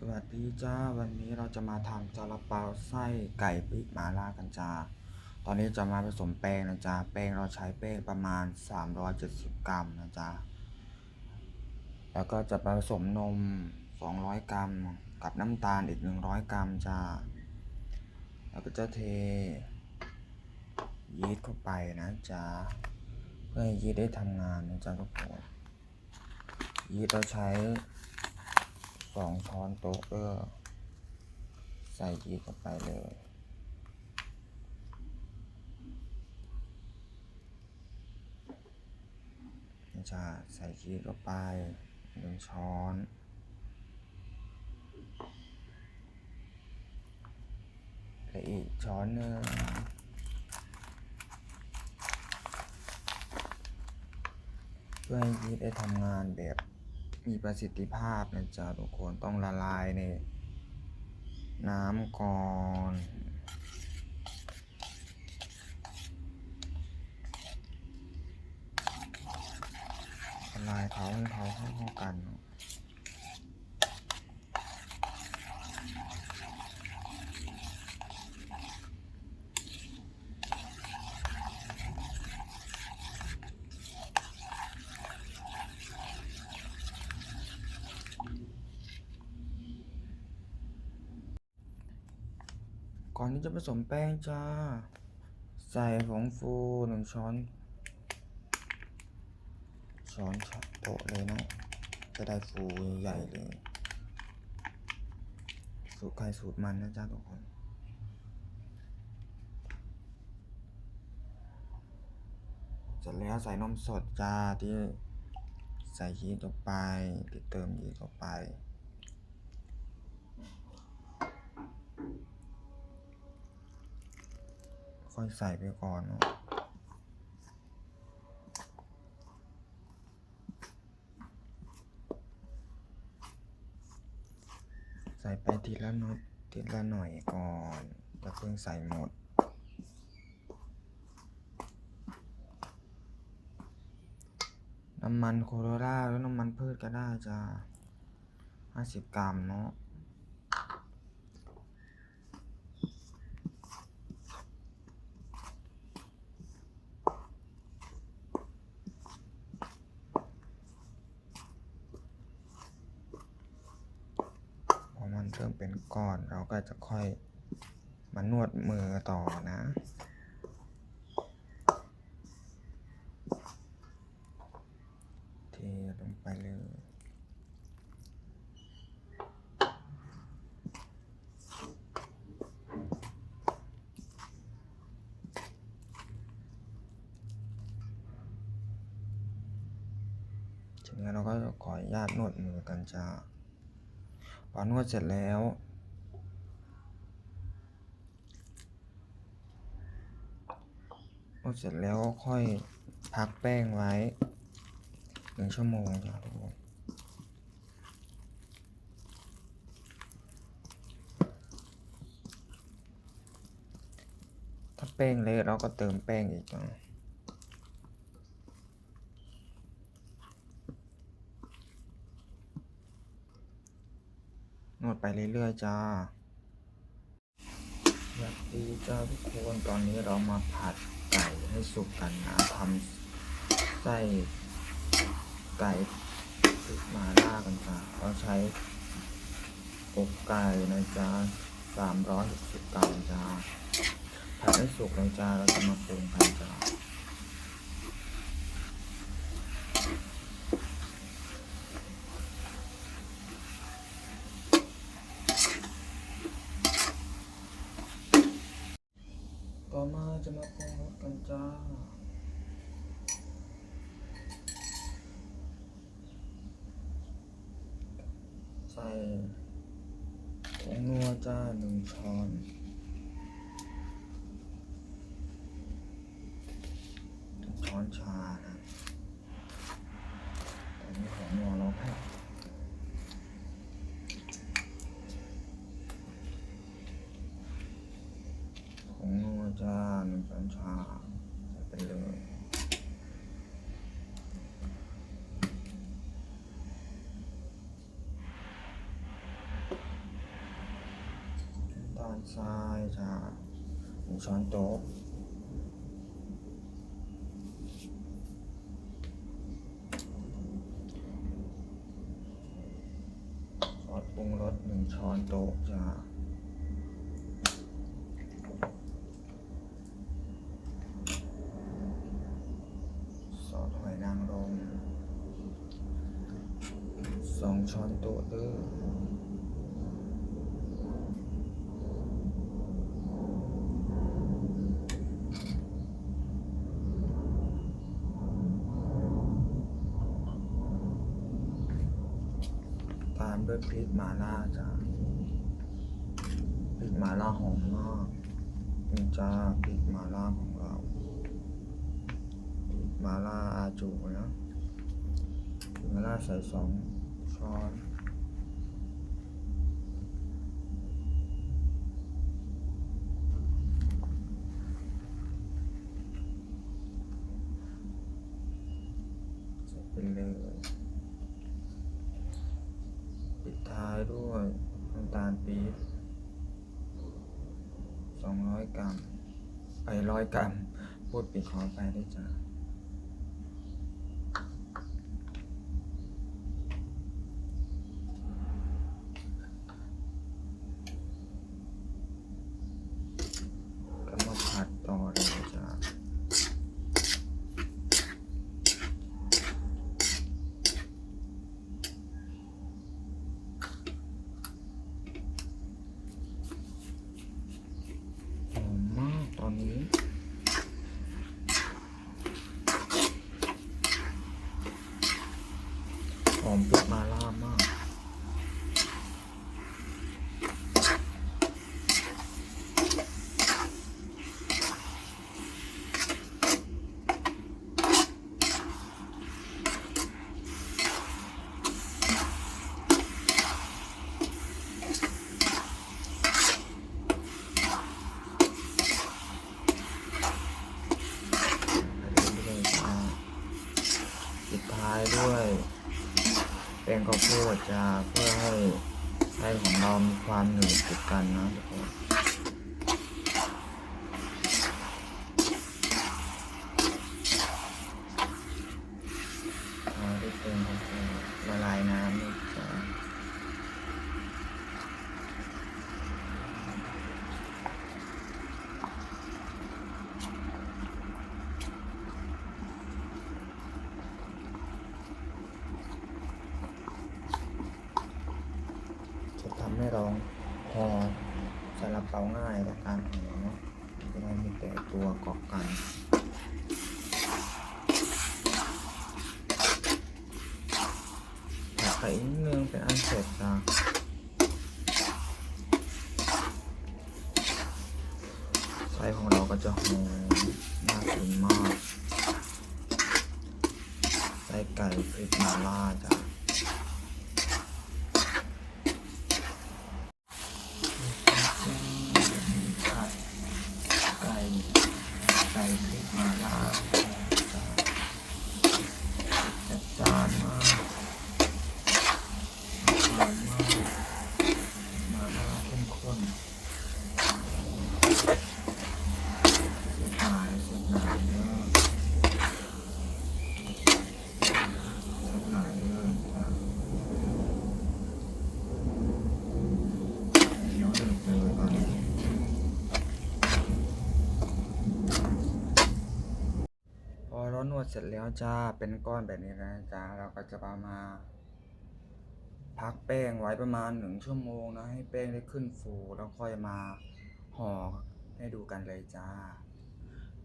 สวัสดีจ้า วันนี้เราจะมาทำซาลาเปาไส้ไก่พริกหมาล่ากันจ้า ตอนนี้จะมาผสมแป้งนะจ๊ะแป้งเราใช้แป้งประมาณ 370 กรัมนะจ๊ะแล้วก็จะผสมนม 200 กรัม กับน้ำตาลอีก 100 กรัมจ้า แล้วก็จะเทยีสต์เข้าไปนะจ๊ะเพื่อให้ยีสต์ได้ทำงานนะจ๊ะทุกคนยีสต์เราใช้ สองช้อนโต๊ะก็ใส่ยีเข้าไปเลย จะใส่ยีเข้าไปหนึ่งช้อนและอีกช้อนหนึ่งเพื่อให้ยีได้ทำงานแบบ มีประสิทธิภาพนะจ๊ะทุกคนต้องละลายในน้ำก่อนละลายเขาให้เขาเข้าเข้ากัน ก่อนที่จะผสมแป้งจ้า ใส่ผงฟูหนึ่งช้อน ช้อนโต๊ะเลยนะ จะได้ฟูใหญ่เลย สูตรใครสูตรมันนะจ๊ะทุกคนเสร็จแล้วใส่นมสดจ้าที่ใส่ยีสลงไปที่เติมยีสต์ลงไป ค่อยใส่ไปก่อนเนอะใส่ไปทีละน้อยทีละหน่อยก่อนอย่าเพิ่งใส่หมดน้ำมันโคโรล่าหรือน้ำมันพืชก็ได้จ้าห้าสิบกรัมเนาะ พอมัน เริ่มเป็นก้อนเราก็จะค่อยมานวดมือต่อนะเทลงไปเลยทีนี้เราก็ขออนุญาตนวดมือกันจ้า พอนวดเสร็จแล้ว นวดเสร็จแล้วก็ค่อยพักแป้งไว้หนึ่งชั่วโมงจ้ะทุกคนถ้าแป้งเละเราก็เติมแป้งอีกนะ วดไปเรื่อยๆจ้าสวัสดีจ้าทุกคนตอนนี้เรามาผัดไก่ให้สุกกันนะทำไส้ไก่พริกมาล่ากันจ้าเราใช้อกไก่นะจ๊ะสามร้อยหกสิบกรัมจ้าผัดให้สุกเลยจ้าเราจะมาปรุงกันจ้า ต่อมา จะมาปรุงรสกันจ้าใส่ผงนัวจ้าหนึ่งช้อนหนึ่งช้อนชานะตอนนี้ของนัวเราแค่ผงนัวจ้าหนึ่งช้อนชาใส่ไปเลย ทรายจ้าหนึ่งช้อนโต๊ะซอสปรุงรสหนึ่งช้อนโต๊ะจ้าซอสหอยนางรมสองช้อนโต๊ะเด้อ ตามด้วยพริกหมาล่าจ้าพริกหมาล่าหอมมากนี่จ้าพริกหมาล่าของเราพริกหมาล่าอาจูนะพริกหมาล่าใส่สองช้อนใส่ไปเลย ปิ ด้วยน้ำตาลปี๊บสองร้อยกรัมไอร้อยกรัมพูดปิดขอไปได้จ้าก็มาผัดต่อเลยจ้า หอมมากตอนนี้ ห อมพริกมาล่ามาก เรื่อยๆจ้าปิดท้ายด้วยแป้งข้าวโพดจ้าเพื่อให้ให้ของเรามีความหนืดติดกันนะทุกคนเอาด้วยแป้งข้าวโพดละลายน้ำนี่จ้าจะทำ ให้เราห่อซาลาเปาง่ายต่อการห่อเนาะจะได้มีแต่ตัวเกาะกันผัดไข่นิดนึงเป็นอันเสร็จจ้ะไส้ของเราก็จะหอมน่ากินมากไส้ไก่พริกมาล่าจ้ะผัดไก่ไก่พริกมาล่าจ้ะจัดจานมาก หอมมากมาล่าเข้มข้นสุดหายสุดหายเยอะสุดหายเลยครับเดี๋ยวเดือดเลยตอนนี้พอเราน วดเสร็จแล้วจ้า เป็นก้อนแบบนี้นะจ้า เราก็จะเอามาพักแป้งไว้ประมาณหนึ่งชั่วโมงนะ ให้แป้งได้ขึ้นฟูแล้วค่อยมาห่อให้ดูกันเลยจ้า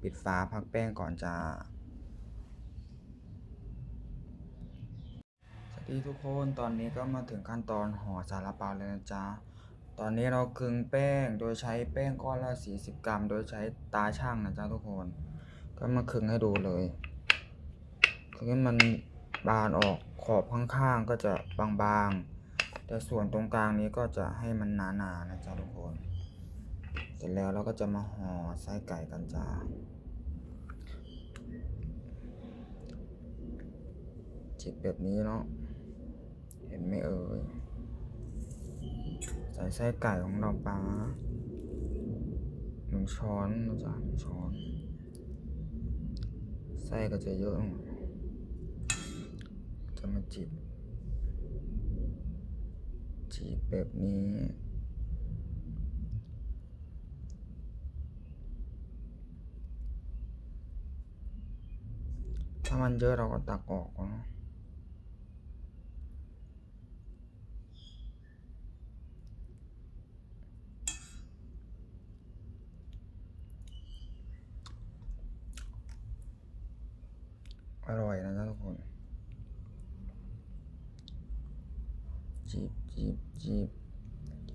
ปิดฝาพักแป้งก่อนจ้าสวัสดีทุกคนตอนนี้ก็มาถึงขั้นตอนห่อซาลาเปาเลยนะจ๊ะตอนนี้เราคึงแป้งโดยใช้แป้งก้อนละ40 กรัม โดยใช้ตาช่างนะจ๊ะทุกคน ก็มาคึงให้ดูเลย คลึงให้มันบานออกขอบข้างๆก็จะบางๆ แต่ส่วนตรงกลางนี้ก็จะให้มันหนาๆนะจ๊ะทุกคน เสร็จแล้วเราก็จะมาห่อไส้ไก่กันจ้าจิบแบบนี้เนาะเห็นไหมเอ่ยใส่ไส้ไก่ของเราปลาหนึ่งช้อนนะจ๊ะหนึ่งช้อนไส้ก็จะเยอะหน่อย จะมาจีบจีบแบบนี้ถ้ามันเยอะเราก็ตักออกเนาะอร่อยนะ จีบจีบจีบ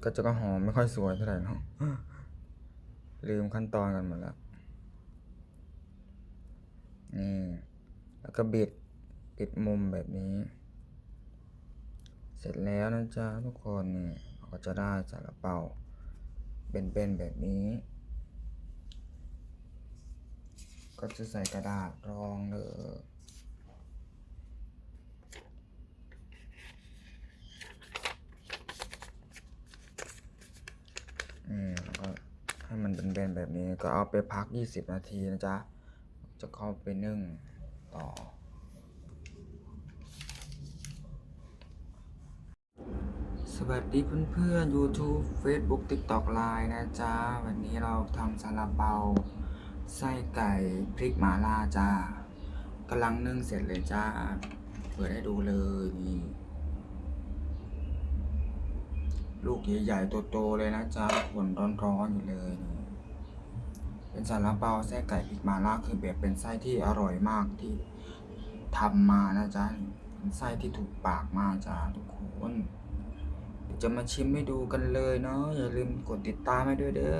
ก็จะก็หอมไม่ค่อยสวยเท่าไหร่เนาะลืมขั้นตอนกันหมดแล้วนี่แล้วก็บิดปิดมุมแบบนี้ เสร็จแล้วนะจ๊ะทุกคนนี่ก็จะได้ซาลาเป๋าเป็นๆแบบนี้ ก็จะใส่กระดาษรองเลย อืมแล้วก็ให้มันเป็นแบนแบบนี้ก็เอาไปพัก 20 นาทีนะจ๊ะ จะเข้าไปนึ่งต่อ สวัสดีเพื่อนๆ YouTube Facebook TikTok Line นะจ๊ะ วันนี้เราทำซาลาเปา ไส้ไก่พริกหมาล่าจ้ากำลังนึ่งเสร็จเลยจ้า เปิดให้ดูเลยนี่ ลูกใหญ่ๆโตๆเลยนะจ๊ะขนร้อนๆอยู่เลยนี่เป็นซาลาเปาไส้ไก่พริกมาล่าคือแบบเป็นไส้ที่อร่อยมากที่ทำมานะจ๊ะเป็นไส้ที่ถูกปากมากจ้าทุกคนจะมาชิมให้ดูกันเลยเนาะอย่าลืมกดติดตามให้ด้วยเด้อ